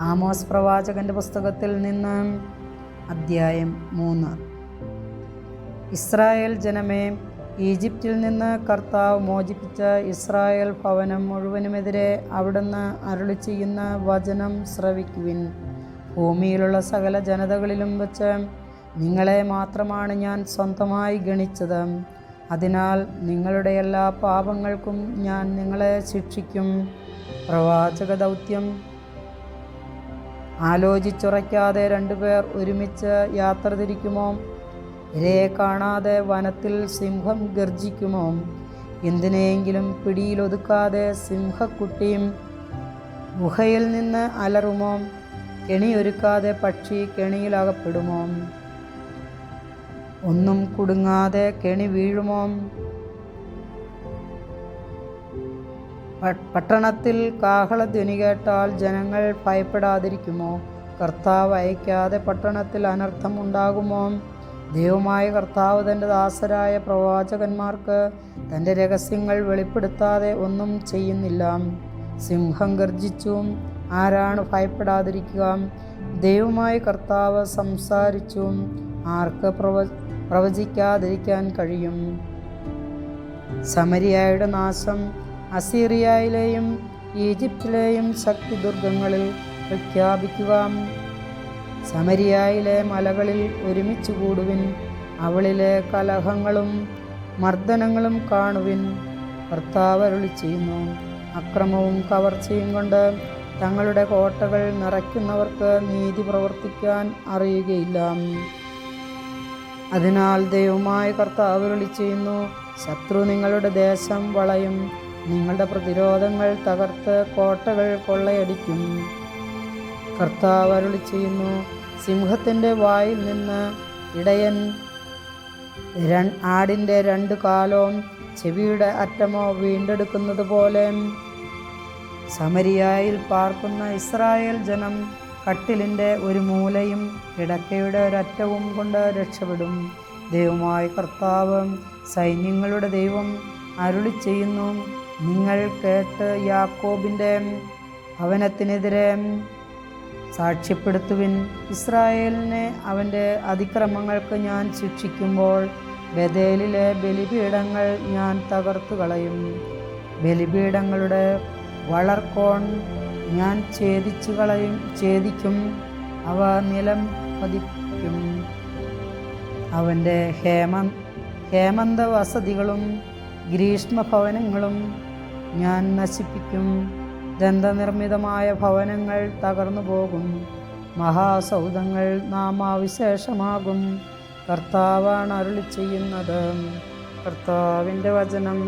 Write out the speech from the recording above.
Amos പ്രവാചകന്റെ പുസ്തകത്തിൽ നിന്ന് അദ്ധ്യായം മൂന്ന്. ഇസ്രായേൽ ജനമേ ഈജിപ്തിൽ നിന്ന് കർത്താവ് മോചിപ്പിച്ച ഇസ്രായേൽ ഭവനം മുഴുവനുമെതിരെ അവിടുന്ന് അരുളി ചെയ്യുന്ന വചനം ശ്രവിക്കുവിൻ. ഭൂമിയിലുള്ള സകല ജനതകളിലും വച്ച് നിങ്ങളെ മാത്രമാണ് ഞാൻ സ്വന്തമായി ഗണിച്ചത്. അതിനാൽ നിങ്ങളുടെ എല്ലാ പാപങ്ങൾക്കും ഞാൻ നിങ്ങളെ ശിക്ഷിക്കും. പ്രവാചക ദൗത്യം ആലോചിച്ചുറയ്ക്കാതെ രണ്ടുപേർ ഒരുമിച്ച് യാത്ര തിരിക്കുമോ? ഇരയെ കാണാതെ വനത്തിൽ സിംഹം ഗർജിക്കുമോ? എന്തിനെയെങ്കിലും പിടിയിലൊതുക്കാതെ സിംഹക്കുട്ടിയും ഗുഹയിൽ നിന്ന് അലറുമോ? കെണിയൊരുക്കാതെ പക്ഷി കെണിയിലകപ്പെടുമോ? ഒന്നും കുടുങ്ങാതെ കെണി വീഴുമോ? പട്ടണത്തിൽ കാഹളധ്വനി കേട്ടാൽ ജനങ്ങൾ ഭയപ്പെടാതിരിക്കുമോ? കർത്താവ് അയക്കാതെ പട്ടണത്തിൽ അനർത്ഥം ഉണ്ടാകുമോ? ദൈവമായ കർത്താവ് തന്റെ ദാസരായ പ്രവാചകന്മാർക്ക് തന്റെ രഹസ്യങ്ങൾ വെളിപ്പെടുത്താതെ ഒന്നും ചെയ്യുന്നില്ല. സിംഹം ഗർജിച്ചും ആരാണ് ഭയപ്പെടാതിരിക്കുക? ദൈവമായ കർത്താവ് സംസാരിച്ചു. ആർക്ക് പ്രവ പ്രവചിക്കാതിരിക്കാൻ കഴിയും? സമരിയായുടെ നാശം അസീറിയയിലെയും ഈജിപ്തിലെയും ശക്തി ദുർഗങ്ങളിൽ പ്രഖ്യാപിക്കുവാം. സമരിയായിലെ മലകളിൽ ഒരുമിച്ച് കൂടുവിൻ. അവളിലെ കലഹങ്ങളും മർദ്ദനങ്ങളും കാണുവിൻ. ഭർത്താവരുളി ചെയ്യുന്നു. അക്രമവും കവർച്ചയും കൊണ്ട് തങ്ങളുടെ കോട്ടകൾ നിറയ്ക്കുന്നവർക്ക് നീതി പ്രവർത്തിക്കാൻ അറിയുകയില്ല. അതിനാൽ ദൈവമായ കർത്താവ് അരുളി ചെയ്യുന്നു ശത്രു നിങ്ങളുടെ ദേശം വളയും. നിങ്ങളുടെ പ്രതിരോധങ്ങൾ തകർത്ത് കോട്ടകൾ കൊള്ളയടിക്കും. കർത്താവ് അരുളി ചെയ്യുന്നു സിംഹത്തിന്റെ വായിൽ നിന്ന് ഇടയൻ ആടിന്റെ രണ്ട് കാലവും ചെവിയുടെ അറ്റമോ വീണ്ടെടുക്കുന്നത് പോലെ. സമരിയായിൽ പാർക്കുന്ന ഇസ്രായേൽ ജനം കട്ടിലിന്റെ ഒരു മൂലയും കിടക്കയുടെ ഒരറ്റവും കൊണ്ട് രക്ഷപ്പെടും. ദൈവമായ കർത്താവ് സൈന്യങ്ങളുടെ ദൈവം അരുളി ചെയ്യുന്നു. നിങ്ങൾ കേട്ട് യാക്കോബിന്റെ ഭവനത്തിനെതിരെ സാക്ഷ്യപ്പെടുത്തുവിൻ. ഇസ്രായേലിനെ അവന്റെ അതിക്രമങ്ങൾക്ക് ഞാൻ ശിക്ഷിക്കുമ്പോൾ ബദേലിലെ ബലിപീഠങ്ങൾ ഞാൻ തകർത്തു കളയും ബലിപീഠങ്ങളുടെ വളർക്കോൺ ഞാൻ ഛേദിച്ചു കളയും ഛേദിക്കും. അവ നിലം പതിക്കും. അവന്റെ ഹേമ ഹേമന്ത വസതികളും ഗ്രീഷ്മഭവനങ്ങളും ഞാൻ നശിപ്പിക്കും. ദന്തനിർമ്മിതമായ ഭവനങ്ങൾ തകർന്നു പോകും. മഹാസൗധങ്ങൾ നാമാവിശേഷമാകും കർത്താവാണ് അരുളി ചെയ്യുന്നത്. കർത്താവിന്റെ വചനം.